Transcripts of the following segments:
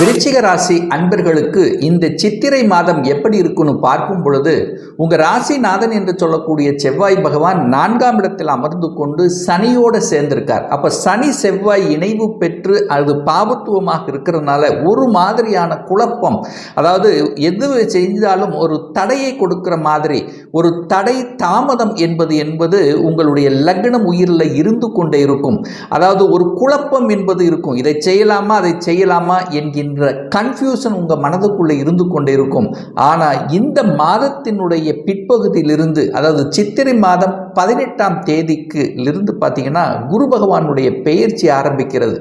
விருச்சிக ராசி அன்பர்களுக்கு இந்த சித்திரை மாதம் எப்படி இருக்குன்னு பார்க்கும் பொழுது உங்கள் ராசிநாதன் என்று சொல்லக்கூடிய செவ்வாய் பகவான் நான்காம் இடத்தில் அமர்ந்து கொண்டு சனியோடு சேர்ந்திருக்கார். அப்போ சனி செவ்வாய் இணைவு பெற்று அது பாபத்துவமாக இருக்கிறதுனால ஒரு மாதிரியான குழப்பம் அதாவது எது செஞ்சாலும் ஒரு தடையை கொடுக்கிற மாதிரி ஒரு தடை தாமதம் என்பது என்பது உங்களுடைய லக்னம் உயிரில் இருந்து கொண்டே இருக்கும். அதாவது ஒரு குழப்பம் என்பது இருக்கும். இதை செய்யலாமா அதை செய்யலாமா என்கின்ற கன்ஃபியூஷன் உங்கள் மனதுக்குள்ளே இருந்து கொண்டே இருக்கும். ஆனால் இந்த மாதத்தினுடைய பிற்பகுதியிலிருந்து அதாவது சித்திரை மாதம் பதினெட்டாம் தேதிக்கு இருந்து பார்த்தீங்கன்னா குரு பகவானுடைய பெயர்ச்சி ஆரம்பிக்கிறது.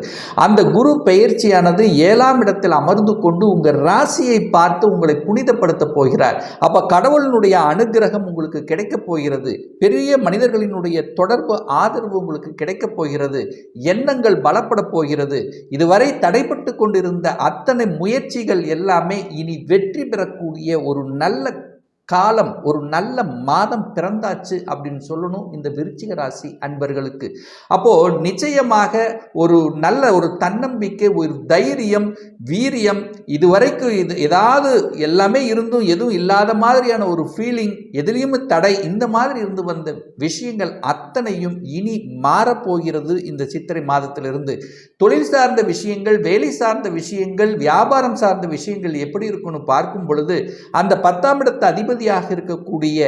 அந்த குரு பெயர்ச்சியானது ஏழாம் இடத்தில் அமர்ந்து கொண்டு உங்கள் ராசியை பார்த்து உங்களை புனிதப்படுத்த போகிறார். அப்போ கடவுளினுடைய அனுகிரகம் உங்களுக்கு கிடைக்கப் போகிறது. பெரிய மனிதர்களினுடைய தொடர்பு ஆதரவு உங்களுக்கு கிடைக்கப் போகிறது. எண்ணங்கள் பலப்பட போகிறது. இதுவரை தடைப்பட்டு கொண்டிருந்த அத்தனை முயற்சிகள் எல்லாமே இனி வெற்றி பெறக்கூடிய ஒரு நல்ல காலம் ஒரு நல்ல மாதம் பிறந்தாச்சு அப்படின்னு சொல்லணும் இந்த விருச்சிக ராசி அன்பர்களுக்கு. அப்போது நிச்சயமாக ஒரு நல்ல ஒரு தன்னம்பிக்கை ஒரு தைரியம் வீரியம் இதுவரைக்கும் இது ஏதாவது எல்லாமே இருந்தும் எதுவும் இல்லாத மாதிரியான ஒரு ஃபீலிங் எதுலேயும் தடை இந்த மாதிரி இருந்து வந்த விஷயங்கள் அத்தனையும் இனி மாறப்போகிறது இந்த சித்திரை மாதத்திலிருந்து. தொழில் சார்ந்த விஷயங்கள் வேலை சார்ந்த விஷயங்கள் வியாபாரம் சார்ந்த விஷயங்கள் எப்படி இருக்குன்னு பார்க்கும் பொழுது அந்த பத்தாம் இடத்து அதிபதியாக இருக்கக்கூடிய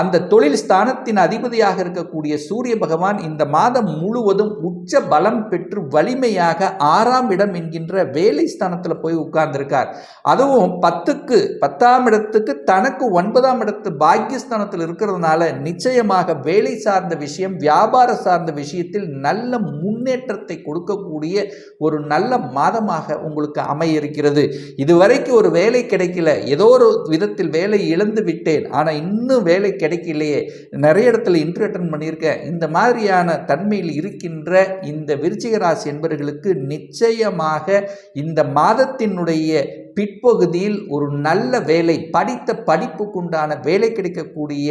அந்த தொழில் ஸ்தானத்தின் அதிபதியாக இருக்கக்கூடிய சூரிய பகவான் இந்த மாதம் முழுவதும் உச்ச பலம் பெற்று வலிமையாக ஆறாம் இடம் என்கின்ற வேலை ஸ்தானத்தில் போய் உட்கார்ந்திருக்கார். அதுவும் பத்துக்கு பத்தாம் இடத்துக்கு தனக்கு ஒன்பதாம் இடத்து பாக்கியஸ்தானத்தில் இருக்கிறதுனால நிச்சயமாக வேலை சார்ந்த விஷயம் வியாபார சார்ந்த விஷயத்தில் நல்ல முன்னேற்றத்தை கொடுக்கக்கூடிய ஒரு நல்ல மாதமாக உங்களுக்கு அமைய இருக்கிறது. இதுவரைக்கும் ஒரு வேலை கிடைக்கல. ஏதோ ஒரு விதத்தில் வேலை இழந்து விட்டேன். ஆனால் இன்னும் வேலை கிடைக்கலையே. நிறைய இடத்துல இன்டர்வியூ அட்டன் பண்ணியிருக்கேன். இந்த மாதிரியான தன்மையில் இருக்கின்ற இந்த விருச்சிக ராசி என்பவர்களுக்கு நிச்சயமாக இந்த மாதத்தினுடைய பிற்பகுதியில் ஒரு நல்ல வேலை படித்த படிப்புக்குண்டான வேலை கிடைக்கக்கூடிய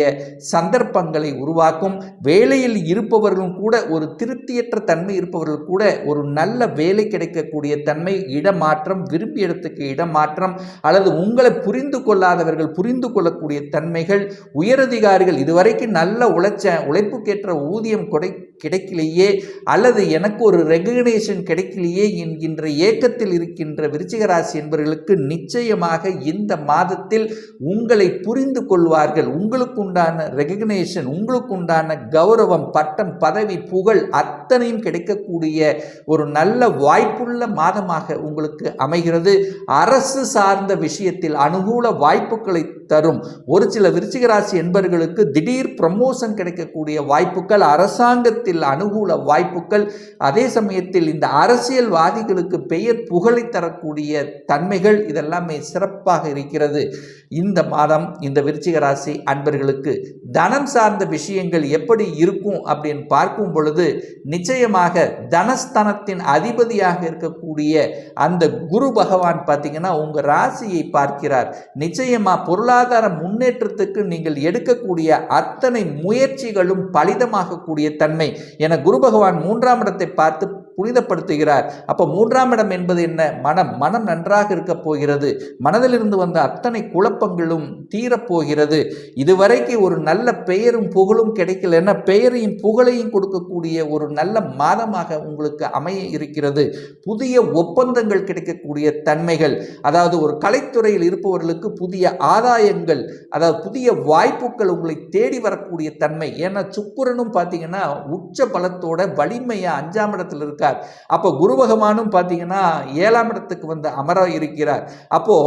சந்தர்ப்பங்களை உருவாக்கும். வேலையில் இருப்பவர்களும் கூட ஒரு திருப்தியற்ற தன்மை இருப்பவர்கள் கூட ஒரு நல்ல வேலை கிடைக்கக்கூடிய தன்மை இடமாற்றம் விரும்பிய இடத்துக்கு இடமாற்றம் அல்லது உங்களை புரிந்து கொள்ளாதவர்கள் புரிந்து கொள்ளக்கூடிய தன்மைகள். உயரதிகாரிகள் இதுவரைக்கும் நல்ல உழைச்ச உழைப்புக்கேற்ற ஊதியம் கொடை கிடைக்கலையே அல்லது எனக்கு ஒரு ரெகக்னேஷன் கிடைக்கலையே என்கின்ற ஏக்கத்தில் இருக்கின்ற விருச்சிகராசி என்பவர்களுக்கு நிச்சயமாக இந்த மாதத்தில் உங்களை புரிந்து கொள்வார்கள். உங்களுக்கு உண்டான ரெகக்னேஷன் உங்களுக்கு உண்டான கௌரவம் பட்டம் பதவி புகழ் அத்தனையும் கிடைக்கக்கூடிய ஒரு நல்ல வாய்ப்புள்ள மாதமாக உங்களுக்கு அமைகிறது. அரசு சார்ந்த விஷயத்தில் அனுகூல வாய்ப்புகளை தரும். ஒரு சில விருச்சிகராசி என்பவர்களுக்கு திடீர் ப்ரமோஷன் கிடைக்கக்கூடிய வாய்ப்புகள் அரசாங்கத்தில் அனுகூல வாய்ப்புகள் அதே சமயத்தில் இந்த அரசியல்வாதிகளுக்கு பெயர் புகழை தரக்கூடிய தன்மைகள் இதெல்லாமே சிறப்பாக இருக்கிறது. இந்த மாதம் இந்த விருச்சிக ராசி அன்பர்களுக்கு தனம் சார்ந்த விஷயங்கள் எப்படி இருக்கும் அப்படின்னு பார்க்கும் பொழுது நிச்சயமாக தனஸ்தனத்தின் அதிபதியாக இருக்கக்கூடிய அந்த குரு பகவான் பார்த்தீங்கன்னா உங்கள் ராசியை பார்க்கிறார். நிச்சயமாக பொருளாதார முன்னேற்றத்துக்கு நீங்கள் எடுக்கக்கூடிய அத்தனை முயற்சிகளும் பலிதமாகக்கூடிய தன்மை. என குரு பகவான் மூன்றாம் இடத்தை பார்த்து புனிதப்படுத்துகிறார். அப்போ மூன்றாம் இடம் என்பது என்ன? மனம். மனம் நன்றாக இருக்கப் போகிறது. மனதிலிருந்து வந்த அத்தனை குழப்பங்களும் தீரப்போகிறது இதுவரைக்கு ஒரு நல்ல பெயரும் புகழும் கிடைக்கலன்னா பெயரையும் புகழையும் கொடுக்கக்கூடிய ஒரு நல்ல மாதமாக உங்களுக்கு அமைய இருக்கிறது. புதிய ஒப்பந்தங்கள் கிடைக்கக்கூடிய தன்மைகள். அதாவது ஒரு கலைத்துறையில் இருப்பவர்களுக்கு புதிய ஆதாயங்கள் அதாவது புதிய வாய்ப்புகள் உங்களை தேடி வரக்கூடிய தன்மை. ஏன்னா சுக்குரனும் பார்த்தீங்கன்னா உச்ச பலத்தோட வலிமையை அஞ்சாம் இடத்தில் இருக்கார். அப்போ குரு பகவானும் பார்த்தீங்கன்னா ஏழாம் இடத்துக்கு வந்து அமர இருக்கிறார். அப்போ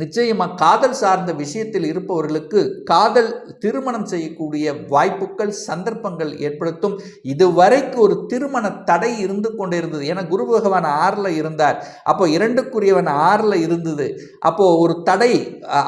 நிச்சயமாக காதல் சார்ந்த விஷயத்தில் இருப்பவர்களுக்கு காதல் திருமணம் செய்யக்கூடிய வாய்ப்புகள் சந்தர்ப்பங்கள் ஏற்படுத்தும். இதுவரைக்கு ஒரு திருமண தடை இருந்து கொண்டே இருந்தது ஏன்னா குரு பகவான் ஆறில் இருந்தார். அப்போ இரண்டுக்குரியவன் ஆறில் இருந்தது. அப்போ ஒரு தடை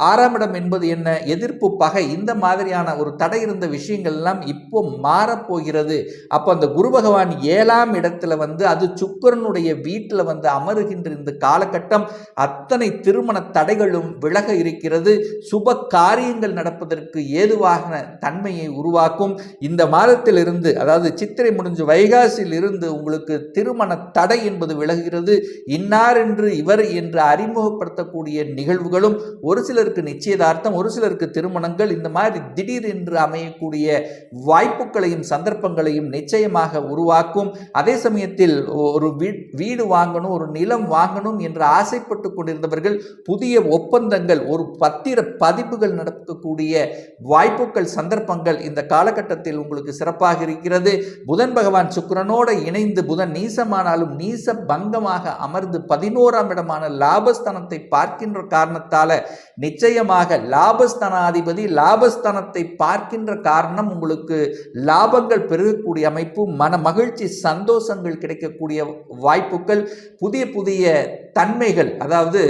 ஆறாம் இடம் என்பது என்ன? எதிர்ப்பு பகை. இந்த மாதிரியான ஒரு தடை இருந்த விஷயங்கள் எல்லாம் இப்போ மாறப்போகிறது அப்போ அந்த குரு பகவான் ஏழாம் இடத்துல வந்து அது சுக்கரனுடைய வீட்டில் வந்து அமருகின்ற இந்த காலகட்டம் அத்தனை திருமண தடைகளும் தடைகளும் விலக இருக்கிறது. சுப காரியங்கள் நடப்பதற்கு ஏதுவாக தன்மையை உருவாக்கும். இந்த மாதத்திலிருந்து அதாவது சித்திரை முடிஞ்சு வைகாசியில் இருந்து உங்களுக்கு திருமண தடை என்பது விலகுகிறது. இன்னார் என்று இவர் என்று அறிமுகப்படுத்தக்கூடிய நிகழ்வுகளும் ஒரு சிலருக்கு நிச்சயதார்த்தம் ஒரு சிலருக்கு திருமணங்கள் இந்த மாதிரி திடீர் என்று அமையக்கூடிய வாய்ப்புகளையும் சந்தர்ப்பங்களையும் நிச்சயமாக உருவாக்கும். அதே சமயத்தில் ஒரு வீ- வீடு வாங்கணும் ஒரு நிலம் வாங்கணும் என்று ஆசைப்பட்டு கொண்டிருந்தவர்கள் புதிய ஒப்பந்தங்கள் ஒரு பத்திர பதிப்புகள் நடக்கக்கூடிய வாய்ப்புகள் சந்தர்ப்பங்கள் இந்த காலகட்டத்தில் உங்களுக்கு சிறப்பாக இருக்கிறது. புதன் பகவான் சுக்கரனோடு இணைந்து புதன் நீசமானாலும் நீச பங்கமாக அமர்ந்து பதினோராம் இடமான லாபஸ்தானத்தை பார்க்கின்ற காரணத்தால நிச்சயமாக லாபஸ்தானாதிபதி லாபஸ்தானத்தை பார்க்கின்ற காரணம் உங்களுக்கு லாபங்கள் பெருகக்கூடிய அமைப்பு மன மகிழ்ச்சி சந்தோஷங்கள் கிடைக்கக்கூடிய வாய்ப்புகள் புதிய புதிய தன்மைகள் அதாவது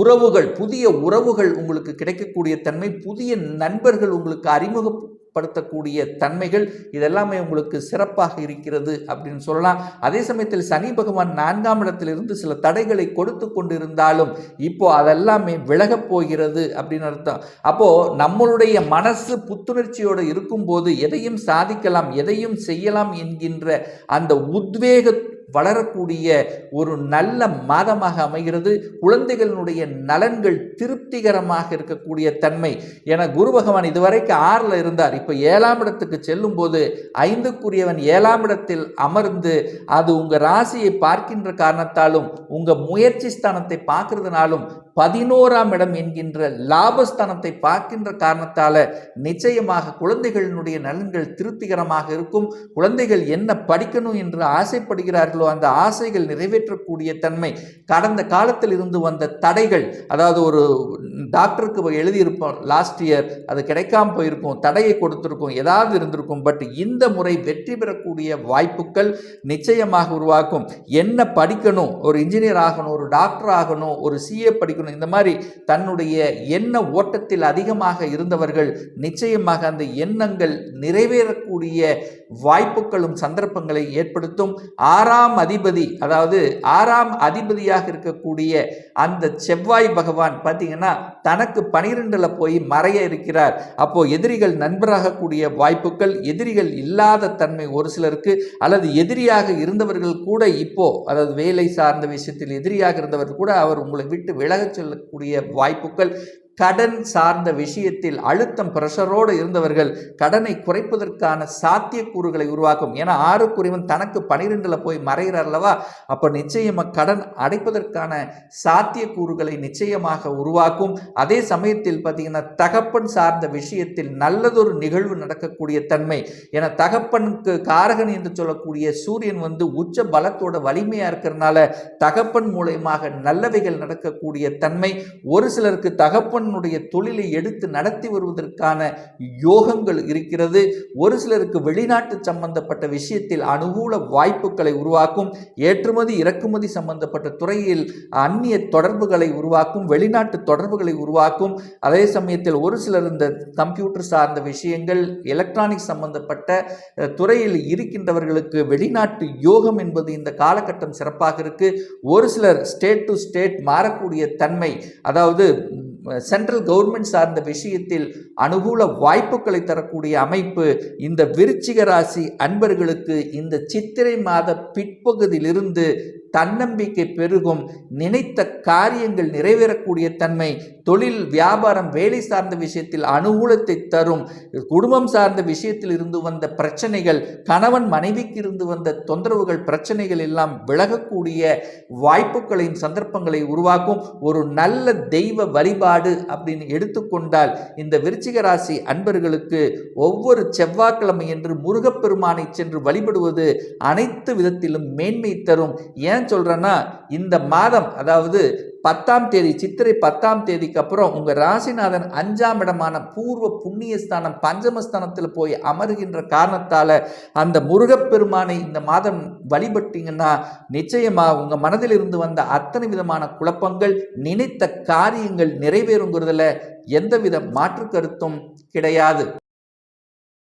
உறவுகள் புதிய உறவுகள் உங்களுக்கு கிடைக்கக்கூடிய தன்மை புதிய நண்பர்கள் உங்களுக்கு அறிமுகப்படுத்தக்கூடிய தன்மைகள் இதெல்லாமே உங்களுக்கு சிறப்பாக இருக்கிறது அப்படின்னு சொல்லலாம். அதே சமயத்தில் சனி பகவான் நான்காம் இடத்திலிருந்து சில தடைகளை கொடுத்து கொண்டிருந்தாலும் இப்போ அதெல்லாமே விலகப் போகிறது அப்படின்னு அர்த்தம். அப்போ நம்மளுடைய மனசு புத்துணர்ச்சியோடு இருக்கும்போது எதையும் சாதிக்கலாம் எதையும் செய்யலாம் என்கின்ற அந்த உத்வேக வளரக்கூடிய ஒரு நல்ல மாதமாக அமைகிறது. குழந்தைகளினுடைய நலன்கள் திருப்திகரமாக இருக்கக்கூடிய தன்மை. என குரு பகவான் இதுவரைக்கும் ஆறில் இருந்தார். இப்போ ஏழாம் இடத்துக்கு செல்லும்போது ஐந்துக்குரியவன் ஏழாம் இடத்தில் அமர்ந்து அது உங்கள் ராசியை பார்க்கின்ற காரணத்தாலும் உங்கள் முயற்சி ஸ்தானத்தை பார்க்கறதுனாலும் பதினோராம் இடம் என்கின்ற லாபஸ்தானத்தை பார்க்கின்ற காரணத்தால் நிச்சயமாக குழந்தைகளினுடைய நலன்கள் திருப்திகரமாக இருக்கும். குழந்தைகள் என்ன படிக்கணும் என்று ஆசைப்படுகிறார்களோ அந்த ஆசைகள் நிறைவேற்றக்கூடிய தன்மை. கடந்த காலத்தில் இருந்து வந்த தடைகள் அதாவது ஒரு டாக்டருக்கு எழுதியிருப்போம் லாஸ்ட் இயர் அது கிடைக்காம போயிருக்கும் தடையை கொடுத்துருக்கும் ஏதாவது இருந்திருக்கும் பட் இந்த முறை வெற்றி பெறக்கூடிய வாய்ப்புகள் நிச்சயமாக உருவாக்கும். என்ன படிக்கணும்? ஒரு இன்ஜினியர் ஆகணும் ஒரு டாக்டர் ஆகணும் ஒரு சிஏ படிக்கணும் இந்த மாதிரி தன்னுடைய எண்ண ஓட்டத்தில் அதிகமாக இருந்தவர்கள் நிச்சயமாக அந்த எண்ணங்கள் நிறைவேறக்கூடிய வாய்ப்புகளும் சந்தர்ப்பங்களை ஏற்படுத்தும். ஆறாம் அதிபதி அதாவது ஆறாம் அதிபதியாக இருக்கக்கூடிய அந்த செவ்வாய் பகவான் பார்த்தீங்கன்னா தனக்கு பனிரெண்டில் போய் மறைய இருக்கிறார். அப்போ எதிரிகள் நண்பராகக்கூடிய வாய்ப்புகள் எதிரிகள் இல்லாத தன்மை ஒரு சிலருக்கு அல்லது எதிரியாக இருந்தவர்கள் கூட இப்போ அதாவது வேலை சார்ந்த விஷயத்தில் எதிரியாக இருந்தவர்கள் கூட அவர் உங்களை விட்டு விலகச் செல்லக்கூடிய வாய்ப்புகள் கடன் சார்ந்த விஷயத்தில் அழுத்தம் பிரஷரோடு இருந்தவர்கள் கடனை குறைப்பதற்கான சாத்தியக்கூறுகளை உருவாக்கும். ஏன்னா ஆறுக்குரியவன் தனக்கு பனிரெண்டில் போய் மறைகிறார் அல்லவா அப்போ நிச்சயமாக கடன் அடைப்பதற்கான சாத்தியக்கூறுகளை நிச்சயமாக உருவாக்கும். அதே சமயத்தில் பார்த்தீங்கன்னா தகப்பன் சார்ந்த விஷயத்தில் நல்லதொரு நிகழ்வு நடக்கக்கூடிய தன்மை. என தகப்பனுக்கு காரகன் என்று சொல்லக்கூடிய சூரியன் வந்து உச்ச பலத்தோட வலிமையாக இருக்கிறனால தகப்பன் மூலயமாக நல்லவைகள் நடக்கக்கூடிய தன்மை. ஒரு சிலருக்கு தகப்பன் தகப்பனுடைய தொழிலை எடுத்து நடத்தி வருவதற்கான யோகங்கள் இருக்கிறது. ஒரு சிலருக்கு வெளிநாட்டு சம்பந்தப்பட்ட விஷயத்தில் அனுகூல வாய்ப்புகளை உருவாக்கும் ஏற்றுமதி இறக்குமதி சம்பந்தப்பட்ட துறையில் அந்நிய தொடர்புகளை உருவாக்கும் வெளிநாட்டு தொடர்புகளை உருவாக்கும். அதே சமயத்தில் ஒரு சிலர் இந்த கம்ப்யூட்டர் சார்ந்த விஷயங்கள் எலக்ட்ரானிக் சம்பந்தப்பட்ட துறையில் இருக்கின்றவர்களுக்கு வெளிநாட்டு யோகம் என்பது இந்த காலகட்டம் சிறப்பாக இருக்கு. ஒரு சிலர் ஸ்டேட் டு ஸ்டேட் மாறக்கூடிய தன்மை அதாவது சென்ட்ரல் கவர்மெண்ட் சார்ந்த விஷயத்தில் அனுகூல வாய்ப்புகளை தரக்கூடிய அமைப்பு இந்த விருச்சிக ராசி அன்பர்களுக்கு இந்த சித்திரை மாத பிற்பகுதியிலிருந்து தன்னம்பிக்கை பெருகும் நினைத்த காரியங்கள் நிறைவேறக்கூடிய தன்மை தொழில் வியாபாரம் வேலை சார்ந்த விஷயத்தில் அனுகூலத்தை தரும் குடும்பம் சார்ந்த விஷயத்தில் இருந்து வந்த பிரச்சனைகள் கணவன் மனைவிக்கு இருந்து வந்த தொந்தரவுகள் பிரச்சனைகள் எல்லாம் விலகக்கூடிய வாய்ப்புகளையும் சந்தர்ப்பங்களை உருவாக்கும் ஒரு நல்ல தெய்வ வழிபாடு அப்படின்னு எடுத்துக்கொண்டால் இந்த விருச்ச ராசி அன்பர்களுக்கு ஒவ்வொரு செவ்வாய்க்கிழமை என்று முருகப்பெருமானை சென்று வழிபடுவது அனைத்து விதத்திலும் மேன்மை தரும். ஏன் சொல்றேன்னா இந்த மாதம் அதாவது பத்தாம் தேதி சித்திரை பத்தாம் தேதிக்கு அப்புறம் உங்கள் ராசிநாதன் அஞ்சாம் இடமான பூர்வ புண்ணிய ஸ்தானம் பஞ்சமஸ்தானத்தில் போய் அமருகின்ற காரணத்தால் அந்த முருகப்பெருமானை இந்த மாதம் வழிபட்டீங்கன்னா நிச்சயமாக உங்கள் மனதில் இருந்து வந்த அத்தனை விதமான குழப்பங்கள் நினைத்த காரியங்கள் நிறைவேறுங்கிறதுல எந்தவித மாற்று கருத்தும் கிடையாது.